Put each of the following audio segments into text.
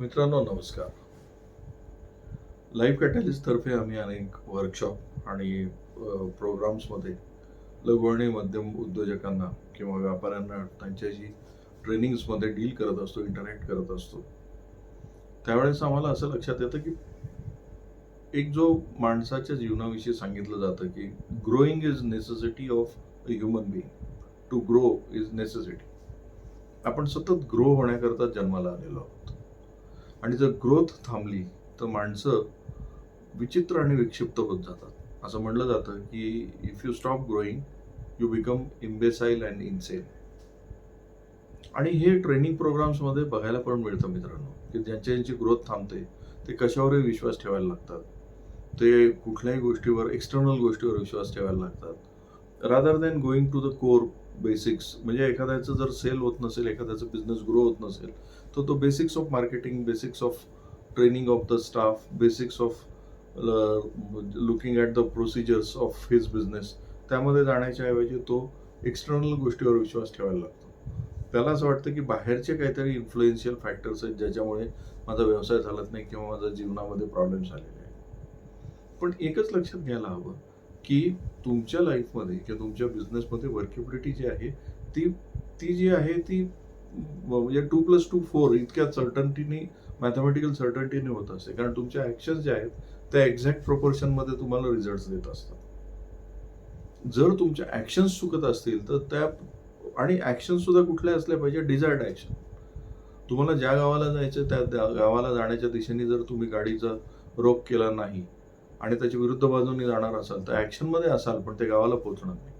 मित्रांनो नमस्कार. लाईफ कॅटॅलिस्टतर्फे आम्ही अनेक वर्कशॉप आणि प्रोग्राम्समध्ये लघु आणि मध्यम उद्योजकांना किंवा व्यापाऱ्यांना त्यांच्याशी ट्रेनिंग्समध्ये डील करत असतो इंटरॅक्ट करत असतो. त्यावेळेस आम्हाला असं लक्षात येतं की एक जो माणसाच्या जीवनाविषयी सांगितलं जातं की growing is necessity of a human being to grow is necessity आपण सतत ग्रो होण्याकरता जन्माला आलेलो आहोत. आणि जर ग्रोथ थांबली तर माणसं विचित्र आणि विक्षिप्त होत जातात. असं म्हणलं जातं की if you stop growing you become imbecile and incel आणि हे ट्रेनिंग प्रोग्राम्समध्ये बघायला पण मिळतं मित्रांनो की ज्यांची ज्यांची ग्रोथ थांबते ते कशावरही विश्वास ठेवायला लागतात. ते कुठल्याही गोष्टीवर एक्सटर्नल गोष्टीवर विश्वास ठेवायला लागतात. Rather than going to the core basics म्हणजे एखाद्याचं जर सेल होत नसेल एखाद्याचं बिझनेस ग्रो होत नसेल तर तो basics of marketing basics of training of the staff basics of looking at the procedures of his business त्यामध्ये जाण्याच्या ऐवजी तो एक्सटर्नल गोष्टीवर विश्वास ठेवायला लागतो. त्याला असं वाटतं की बाहेरचे काहीतरी इन्फ्लुएन्शियल फॅक्टर्स आहेत ज्याच्यामुळे माझा व्यवसाय चालत नाही किंवा माझ्या जीवनामध्ये प्रॉब्लेम्स आलेले आहेत. पण एकच लक्षात घ्यायला हवं की तुमच्या लाईफमध्ये किंवा तुमच्या बिझनेसमध्ये वर्केबिलिटी जी आहे ती ती जी आहे ती म्हणजे टू प्लस टू फोर इतक्या सर्टन्टीनी मॅथमॅटिकल सर्टन्टीने होत असते. कारण तुमच्या ॲक्शन्स ज्या आहेत त्या एक्झॅक्ट प्रोपोर्शनमध्ये तुम्हाला रिझल्ट देत असतात. जर तुमच्या ॲक्शन्स चुकत असतील तर त्या आणि ॲक्शनसुद्धा कुठल्या असल्या पाहिजे? डिझायर्ड ॲक्शन तुम्हाला ज्या गावाला जायचं त्या त्या गावाला जाण्याच्या दिशेने जर तुम्ही गाडीचा रोक केला नाही आणि त्याच्या विरुद्ध बाजूने जाणार असाल तर ॲक्शनमध्ये असाल पण ते गावाला पोहोचणार नाही.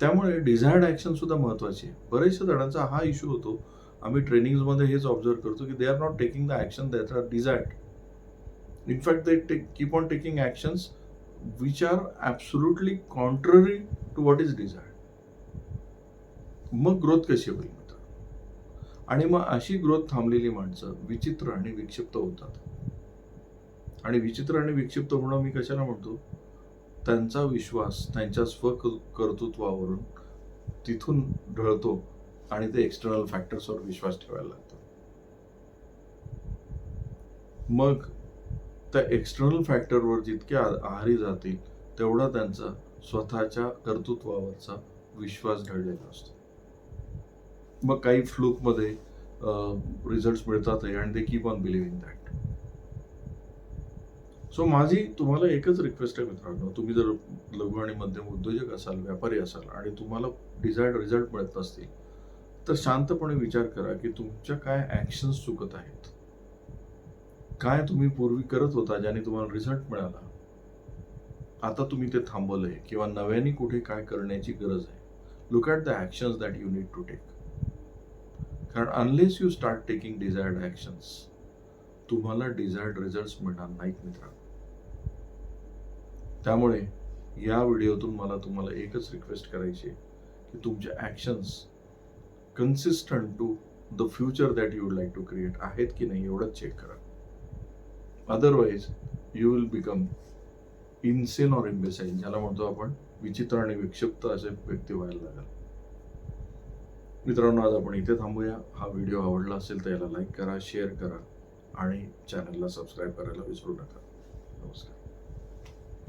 त्यामुळे डिझायर्ड ॲक्शन सुद्धा महत्त्वाची आहे. बरेचशा जणांचा हा इश्यू होतो. आम्ही ट्रेनिंगमध्ये हेच ऑब्झर्व करतो की they are not taking the action that are desired in fact they take keep on taking actions which are absolutely contrary to what is desired मग ग्रोथ कशी होईल? आणि मग अशी ग्रोथ थांबलेली माणसं विचित्र आणि विक्षिप्त होतात. आणि विचित्र आणि विक्षिप्त होणं मी कशाला म्हणतो? त्यांचा विश्वास त्यांच्या स्वकर्तृत्वावरून तिथून ढळतो आणि ते एक्सटर्नल फॅक्टर्सवर विश्वास ठेवायला लागतात. मग त्या एक्सटर्नल फॅक्टरवर जितके आहारी जातील तेवढा त्यांचा स्वतःच्या कर्तृत्वावरचा विश्वास ढळलेला असतो. मग काही फ्लूकमध्ये रिझल्ट मिळतातही आणि ते keep on believing that so माझी तुम्हाला एकच रिक्वेस्ट आहे मित्रांनो. तुम्ही जर लघु आणि मध्यम उद्योजक असाल व्यापारी असाल आणि तुम्हाला डिझायर्ड रिझल्ट मिळत असतील तर शांतपणे विचार करा की तुमच्या काय ॲक्शन्स चुकत आहेत. काय तुम्ही पूर्वी करत होता ज्याने तुम्हाला रिझल्ट मिळाला? आता तुम्ही ते थांबवलंय किंवा नव्याने कुठे काय करण्याची गरज आहे? Look at the actions that you need to take कारण unless you start taking desired actions तुम्हाला डिझायर्ड रिझल्ट मिळणार नाहीत मित्रांनो. त्यामुळे या व्हिडिओतून मला तुम्हाला एकच रिक्वेस्ट करायची आहे की तुमच्या actions consistent to the future that you would like to create आहेत की नाही एवढंच चेक करा. Otherwise you will become insane or imbecile ज्याला म्हणतो आपण विचित्र आणि विक्षिप्त असे व्यक्ती व्हायला लागेल. मित्रांनो आज आपण इथे थांबूया. हा व्हिडिओ आवडला असेल तर याला लाईक करा शेअर करा आणि चॅनलला सबस्क्राईब करायला विसरू नका. नमस्कार.